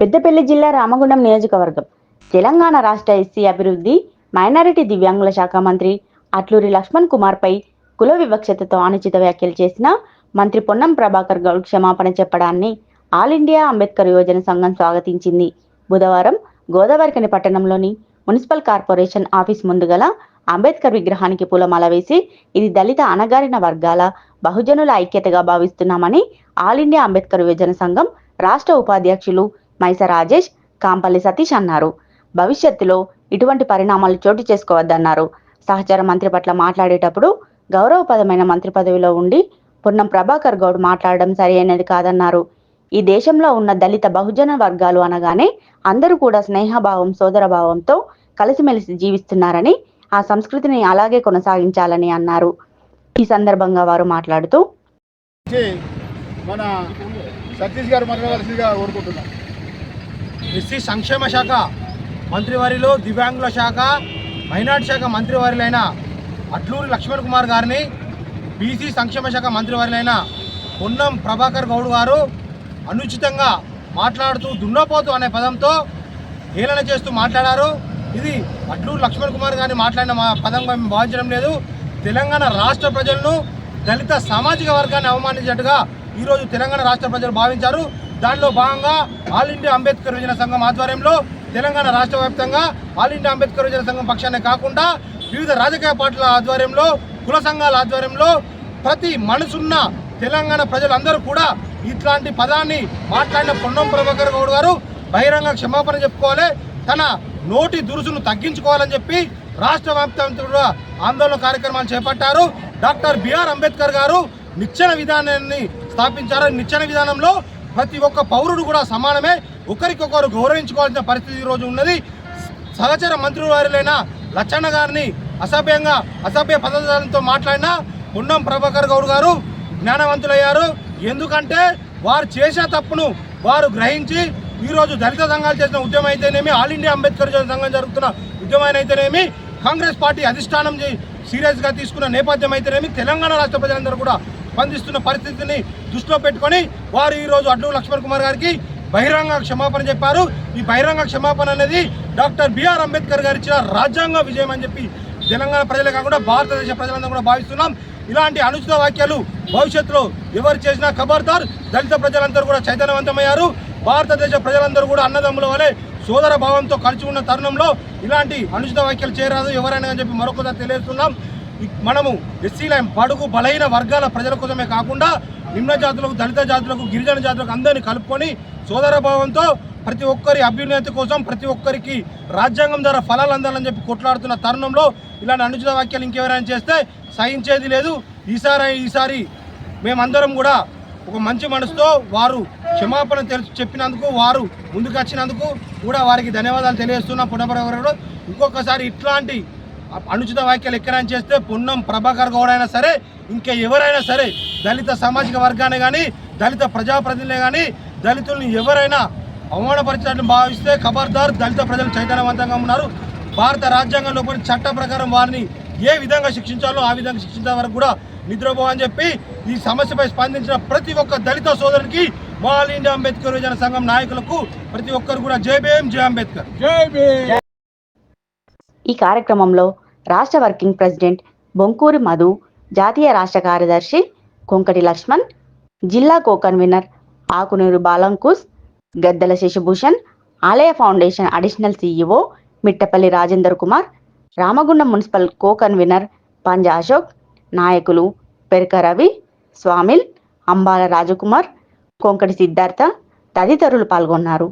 పెద్దపల్లి జిల్లా రామగుండం నియోజకవర్గం. తెలంగాణ రాష్ట్ర ఎస్సీ అభివృద్ధి మైనారిటీ దివ్యాంగుల శాఖ మంత్రి అట్లూరి లక్ష్మణ్ కుమార్పై కుల వివక్షతతో అనుచిత వ్యాఖ్యలు చేసిన మంత్రి పొన్నం ప్రభాకర్ గౌడ్ క్షమాపణ చెప్పడాన్ని ఆల్ ఇండియా అంబేద్కర్ యువజన సంఘం స్వాగతించింది. బుధవారం గోదావరికని పట్టణంలోని మున్సిపల్ కార్పొరేషన్ ఆఫీస్ ముందు గల అంబేద్కర్ విగ్రహానికి పూలమాల వేసి ఇది దళిత అణగారిన వర్గాల బహుజనుల ఐక్యతగా భావిస్తున్నామని ఆల్ ఇండియా అంబేద్కర్ యువజన సంఘం రాష్ట్ర ఉపాధ్యక్షులు మైస రాజేష్ కాంపల్లి సతీష్ అన్నారు. భవిష్యత్తులో ఇటువంటి పరిణామాలు చోటు చేసుకోవద్దన్నారు. సహచర మంత్రి పట్ల మాట్లాడేటప్పుడు గౌరవపదమైన మంత్రి పదవిలో ఉండి పొన్నం ప్రభాకర్ గౌడ్ మాట్లాడడం సరైనది కాదన్నారు. ఈ దేశంలో ఉన్న దళిత బహుజన వర్గాలు అనగానే అందరూ కూడా స్నేహభావం సోదరభావంతో కలిసిమెలిసి జీవిస్తున్నారని ఆ సంస్కృతిని అలాగే కొనసాగించాలని అన్నారు. ఈ సందర్భంగా వారు మాట్లాడుతూ మన సతీష్ గారు మాట్లాడవలసిందిగా కోరుకుంటున్నాం. ఎస్సీ సంక్షేమ శాఖ మంత్రివారిలో దివ్యాంగుల శాఖ మైనార్టీ శాఖ మంత్రివారిలైన అట్లూరి లక్ష్మణ్ కుమార్ గారిని బీసీ సంక్షేమ శాఖ మంత్రివారిలైన పొన్నం ప్రభాకర్ గౌడ్ గారు అనుచితంగా మాట్లాడుతూ దున్నపోతు అనే పదంతో హేళన చేస్తూ మాట్లాడారు. ఇది అట్లూరు లక్ష్మణ్ కుమార్ గారిని మాట్లాడిన మా పదంగా మేము భావించడం లేదు. తెలంగాణ రాష్ట్ర ప్రజలను దళిత సామాజిక వర్గాన్ని అవమానించినట్టుగా ఈరోజు తెలంగాణ రాష్ట్ర ప్రజలు భావించారు. దానిలో భాగంగా ఆల్ ఇండియా అంబేద్కర్ యువజన సంఘం ఆధ్వర్యంలో తెలంగాణ రాష్ట్ర వ్యాప్తంగా ఆల్ ఇండియా అంబేద్కర్ యువజన సంఘం పక్షాన్ని కాకుండా వివిధ రాజకీయ పార్టీల ఆధ్వర్యంలో కుల సంఘాల ఆధ్వర్యంలో ప్రతి మనసున్న తెలంగాణ ప్రజలందరూ కూడా ఇట్లాంటి పదాన్ని మాట్లాడిన పొన్నం ప్రభాకర్ గౌడ్ గారు బహిరంగ క్షమాపణ చెప్పుకోవాలి. తన నోటి దురుసును తగ్గించుకోవాలని చెప్పి రాష్ట్ర వ్యాప్తంగా ఆందోళన కార్యక్రమాలు చేపట్టారు. డాక్టర్ బిఆర్ అంబేద్కర్ గారు నిచ్చెన విధానాన్ని స్థాపించారు. నిచ్చెన విధానంలో ప్రతి ఒక్క పౌరుడు కూడా సమానమే. ఒకరికొకరు గౌరవించుకోవాల్సిన పరిస్థితి ఈరోజు ఉన్నది. సహచర మంత్రివారులైన లచ్చన్న గారిని అసభ్యంగా అసభ్య పదార్థాలతో మాట్లాడిన పొన్నం ప్రభాకర్ గౌడ్ గారు జ్ఞానవంతులయ్యారు. ఎందుకంటే వారు చేసే తప్పును వారు గ్రహించి ఈరోజు దళిత సంఘాలు చేసిన ఉద్యమం అయితేనేమి ఆల్ ఇండియా అంబేద్కర్ సంఘం జరుగుతున్న ఉద్యమం అయితేనేమి కాంగ్రెస్ పార్టీ అధిష్టానం సీరియస్గా తీసుకున్న నేపథ్యం అయితేనేమి తెలంగాణ రాష్ట్ర ప్రజలందరూ కూడా స్పందిస్తున్న పరిస్థితిని దృష్టిలో పెట్టుకొని వారు ఈరోజు అడ్డు లక్ష్మణ్ కుమార్ గారికి బహిరంగ క్షమాపణ చెప్పారు. ఈ బహిరంగ క్షమాపణ అనేది డాక్టర్ బిఆర్ అంబేద్కర్ గారు ఇచ్చిన రాజ్యాంగ విజయం అని చెప్పి తెలంగాణ ప్రజలే కాకుండా భారతదేశ ప్రజలందరూ కూడా భావిస్తున్నాం. ఇలాంటి అనుచిత వాక్యాలు భవిష్యత్తులో ఎవరు చేసినా ఖబర్దార్ దళిత ప్రజలందరూ కూడా చైతన్యవంతమయ్యారు. భారతదేశ ప్రజలందరూ కూడా అన్నదమ్ముల వలె సోదర భావంతో కలిసి ఉన్న తరుణంలో ఇలాంటి అనుచిత వ్యాఖ్యలు చేయరాదు ఎవరైనా అని చెప్పి మరొకసారి తెలియజేస్తున్నాం. మనము ఎస్సీల పడుగు బలైన వర్గాల ప్రజల కోసమే కాకుండా నిమ్న జాతులకు దళిత జాతులకు గిరిజన జాతులకు అందరినీ కలుపుకొని సోదరభావంతో ప్రతి ఒక్కరి అభ్యున్నతి కోసం ప్రతి ఒక్కరికి రాజ్యాంగం ద్వారా ఫలాలు అందాలని చెప్పి కొట్లాడుతున్న తరుణంలో ఇలాంటి అనుచిత వ్యాఖ్యలు ఇంకెవరైనా చేస్తే సహించేది లేదు ఈసారి ఈసారి మేమందరం కూడా ఒక మంచి మనసుతో వారు క్షమాపణ తెలుసు చెప్పినందుకు వారు ముందుకు వచ్చినందుకు కూడా వారికి ధన్యవాదాలు తెలియజేస్తున్నాం పునఃప్రవరు ఇంకొకసారి ఇట్లాంటి అనుచిత వ్యాఖ్యలు ఎక్కడైనా చేస్తే పున్నం ప్రభాకర్ గౌడ్ అయినా సరే ఇంకా ఎవరైనా సరే దళిత సామాజిక వర్గాన్ని కానీ దళిత ప్రజాప్రతినిధులే కానీ దళితుల్ని ఎవరైనా అవమానపరిచినట్లు భావిస్తే ఖబర్దార్ దళిత ప్రజలు చైతన్యవంతంగా ఉన్నారు. భారత రాజ్యాంగంలో కొన్ని చట్ట ప్రకారం వారిని ఏ విధంగా శిక్షించాలో ఆ విధంగా శిక్షించే వరకు కూడా నిద్రపోవని చెప్పి ఈ సమస్యపై స్పందించిన ప్రతి ఒక్క దళిత సోదరునికి ఆల్ ఇండియా అంబేద్కర్ యువజన సంఘం నాయకులకు ప్రతి ఒక్కరు కూడా జై భీమ్ జై అంబేద్కర్. ఈ కార్యక్రమంలో రాష్ట్ర వర్కింగ్ ప్రెసిడెంట్ బొంకూరి మధు జాతీయ రాష్ట్ర కార్యదర్శి కొంకటి లక్ష్మణ్ జిల్లా co convener Akunuru బాలంకుస్ Gaddela Shashibhushan Alaya foundation additional CEO Mittapalli Rajender Kumar Ramagundam municipal co convener Panja Ashok నాయకులు పెరక రవి స్వామిల్ అంబాల రాజకుమార్ కొంకటి సిద్ధార్థ తదితరులు పాల్గొన్నారు.